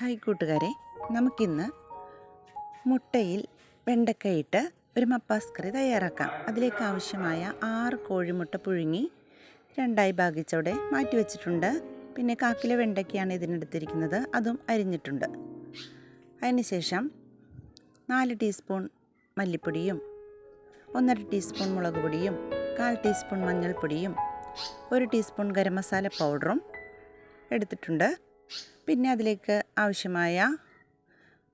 Hi കൂട്ടുകാരെ നമുക്കിന്ന് മുട്ടയിൽ വെണ്ടക്കയിട്ട് ഒരു മപ്പാസ് കറി തയ്യാറാക്കാം. അതിലേക്ക് ആവശ്യമായ ആറ് കോഴിമുട്ട പുഴുങ്ങി രണ്ടായി ഭാഗിച്ചവിടെ മാറ്റി വെച്ചിട്ടുണ്ട്. പിന്നെ കാക്കിലെ വെണ്ടയ്ക്കയാണ് ഇതിനെടുത്തിരിക്കുന്നത്. അതും അരിഞ്ഞിട്ടുണ്ട്. അതിനുശേഷം നാല് ടീസ്പൂൺ മല്ലിപ്പൊടിയും ഒന്നര ടീസ്പൂൺ മുളക് പൊടിയും കാൽ ടീസ്പൂൺ മഞ്ഞൾപ്പൊടിയും ഒരു ടീസ്പൂൺ ഗരം മസാല പൗഡറും എടുത്തിട്ടുണ്ട്. പിന്നെ അതിലേക്ക് ആവശ്യമായ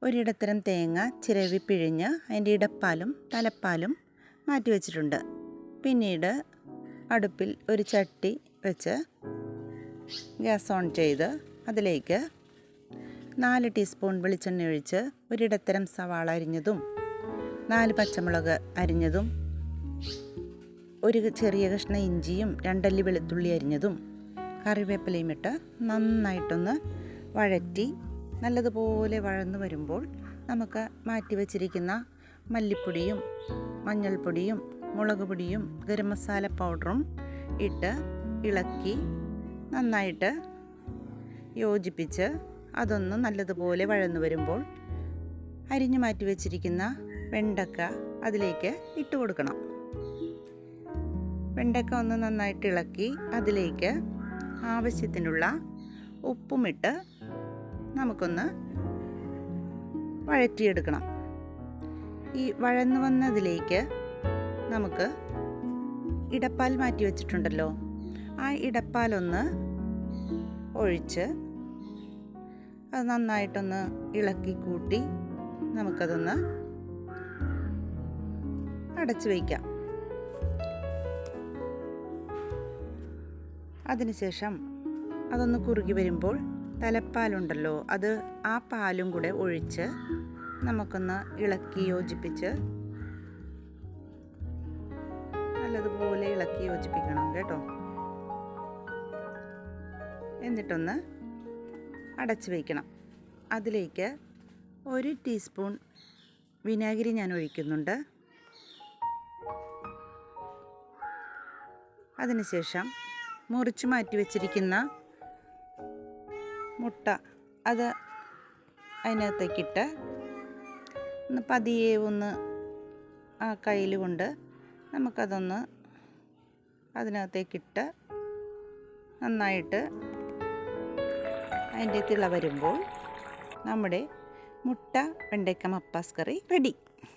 ഒരിടത്തരം തേങ്ങ ചിരവി പിഴിഞ്ഞ് അതിന്റെ ഇടപ്പാലും തലപ്പാലും മാറ്റി വെച്ചിട്ടുണ്ട്. പിന്നീട് അടുപ്പിൽ ഒരു ചട്ടി വെച്ച് ഗ്യാസ് ഓൺ ചെയ്ത് അതിലേക്ക് നാല് ടീസ്പൂൺ വെളിച്ചെണ്ണ ഒഴിച്ച് ഒരിടത്തരം സവാള അരിഞ്ഞതും നാല് പച്ചമുളക് അരിഞ്ഞതും ഒരു ചെറിയ കഷ്ണ ഇഞ്ചിയും രണ്ടല്ലി വെളുത്തുള്ളി അരിഞ്ഞതും കറിവേപ്പിലയും ഇട്ട് നന്നായിട്ടൊന്ന് വഴറ്റി നല്ലതുപോലെ വഴന്നു വരുമ്പോൾ നമുക്ക് മാറ്റി വച്ചിരിക്കുന്ന മല്ലിപ്പൊടിയും മഞ്ഞൾപ്പൊടിയും മുളക് പൊടിയും ഗരം മസാല പൗഡറും ഇട്ട് ഇളക്കി നന്നായിട്ട് യോജിപ്പിച്ച് അതൊന്ന് നല്ലതുപോലെ വഴന്നു വരുമ്പോൾ അരിഞ്ഞു മാറ്റി വച്ചിരിക്കുന്ന വെണ്ടക്ക അതിലേക്ക് ഇട്ട് കൊടുക്കണം. വെണ്ടക്ക ഒന്ന് നന്നായിട്ട് ഇളക്കി അതിലേക്ക് ആവശ്യത്തിനുള്ള ഉപ്പുമിട്ട് നമുക്കൊന്ന് വഴറ്റിയെടുക്കണം. ഈ വഴന്നു വന്നതിലേക്ക് നമുക്ക് ഇടപ്പാൽ മാറ്റി വെച്ചിട്ടുണ്ടല്ലോ. ആ ഇടപ്പാലൊന്ന് ഒഴിച്ച് അത് നന്നായിട്ടൊന്ന് ഇളക്കി കൂട്ടി നമുക്കതൊന്ന് അടച്ചു വയ്ക്കാം. അതിനുശേഷം അതൊന്ന് കുറുകി വരുമ്പോൾ തലപ്പാലുണ്ടല്ലോ അത് ആ പാലും കൂടെ ഒഴിച്ച് നമുക്കൊന്ന് ഇളക്കി യോജിപ്പിച്ച് നല്ലതുപോലെ ഇളക്കി യോജിപ്പിക്കണം കേട്ടോ. എന്നിട്ടൊന്ന് അടച്ചു വയ്ക്കണം അതിലേക്ക് ഒരു ടീസ്പൂൺ വിനാഗിരി ഞാൻ ഒഴിക്കുന്നുണ്ട്. അതിനുശേഷം മുറിച്ച് മാറ്റി വെച്ചിരിക്കുന്ന മുട്ട അത് അതിനകത്തേക്കിട്ട് ഒന്ന് പതിയെ ഒന്ന് ആ കയ്യിൽ കൊണ്ട് നമുക്കതൊന്ന് അതിനകത്തേക്കിട്ട് നന്നായിട്ട് അതിന്റെ തിള വരുമ്പോൾ നമ്മുടെ മുട്ട വെണ്ടയ്ക്ക മപ്പാസ് കറി റെഡി.